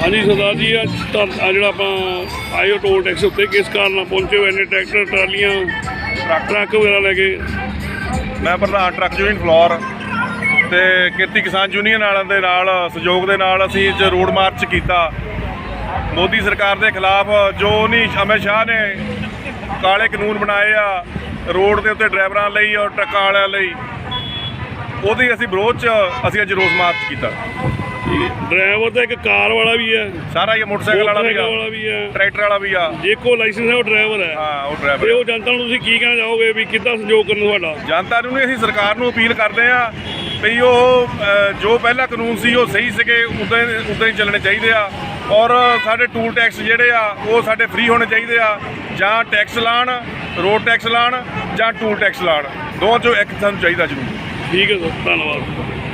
ਹਾਂਜੀ ਸਰਦਾਰ ਜੀ, ਅੱਜ ਤਾਂ ਜਿਹੜਾ ਆਪਾਂ ਆਇਓ ਟੋਲ ਟੈਕਸ ਉੱਤੇ, ਕਿਸ ਕਾਰਨ ਨਾਲ ਪਹੁੰਚੇ ਹੋਏ ਨੇ ਟਰੈਕਟਰ, ਟਰਾਲੀਆਂ, ਟਰੱਕ ਵਗੈਰਾ ਲੈ ਕੇ? ਮੈਂ ਪ੍ਰਧਾਨ ਟਰੱਕ ਯੂਨੀਅਨ ਫਲੋਰ ਤੇ ਖੇਤੀ ਕਿਸਾਨ ਯੂਨੀਅਨ ਵਾਲਿਆਂ ਦੇ ਨਾਲ, ਸਹਿਯੋਗ ਦੇ ਨਾਲ ਅਸੀਂ ਅੱਜ ਰੋਡ ਮਾਰਚ ਕੀਤਾ। ਮੋਦੀ ਸਰਕਾਰ ਦੇ ਖਿਲਾਫ ਜੋ ਨਹੀਂ ਅਮਿਤ ਸ਼ਾਹ ਨੇ ਕਾਲੇ ਕਾਨੂੰਨ ਬਣਾਏ ਆ, ਰੋਡ ਦੇ ਉੱਤੇ ਡਰਾਈਵਰਾਂ ਲਈ ਔਰ ਟਰੱਕਾਂ ਵਾਲਿਆਂ ਲਈ ਉਹਦੀ ਅਸੀਂ ਵਿਰੋਧ ਚ ਅਸੀਂ ਅੱਜ ਰੋਸ ਮਾਰਚ ਕੀਤਾ। ਡਰਾਈਵਰ ਤਾਂ ਇੱਕ ਕਾਰ ਵਾਲਾ ਵੀ ਹੈ ਸਾਰਾ ਇਹ ਮੋਟਰਸਾਈਕਲ ਵਾਲਾ ਵੀ ਵਾਲਾ ਹੈ ਟਰੈਕਟਰ ਵਾਲਾ ਵੀ ਆ। ਜੇ ਕੋ ਲਾਇਸੈਂਸ ਹੈ ਉਹ ਡਰਾਈਵਰ ਹੈ। ਹਾਂ ਉਹ ਤੇ ਡਰਾਈਵਰ ਉਹ ਜਨਤਾ ਨੂੰ ਤੁਸੀਂ ਕੀ ਕਹਿਣਾ ਚਾਹੋਗੇ ਵੀ ਕਿੱਦਾਂ ਸੰਯੋਗ ਕਰਨ ਤੁਹਾਡਾ? ਜਨਤਾ ਨੂੰ ਨਹੀਂ ਅਸੀਂ ਸਰਕਾਰ ਨੂੰ ਅਪੀਲ ਕਰਦੇ ਆ ਵੀ ਉਹ ਜੋ ਪਹਿਲਾ ਕਾਨੂੰਨ ਸੀ ਉਹ ਸਹੀ ਸੀਗੇ ਉਦਾਂ ਉਦਾਂ ਹੀ ਚੱਲਣੇ ਚਾਹੀਦੇ ਆ। ਔਰ ਸਾਡੇ ਟੂਲ ਟੈਕਸ ਜਿਹੜੇ ਆ ਉਹ ਸਾਡੇ ਫ੍ਰੀ ਹੋਣੇ ਚਾਹੀਦੇ ਆ। ਜਾਂ ਟੈਕਸ ਲਾਣ ਰੋਡ ਟੈਕਸ ਲਾਣ ਜਾਂ ਟੂਲ ਟੈਕਸ ਲਾਣ। ਦੋਵਾਂ ਚੋਂ ਇੱਕ ਸਾਨੂੰ ਚਾਹੀਦਾ ਜ਼ਰੂਰ। ਠੀਕ ਹੈ ਸਰ ਧੰਨਵਾਦ।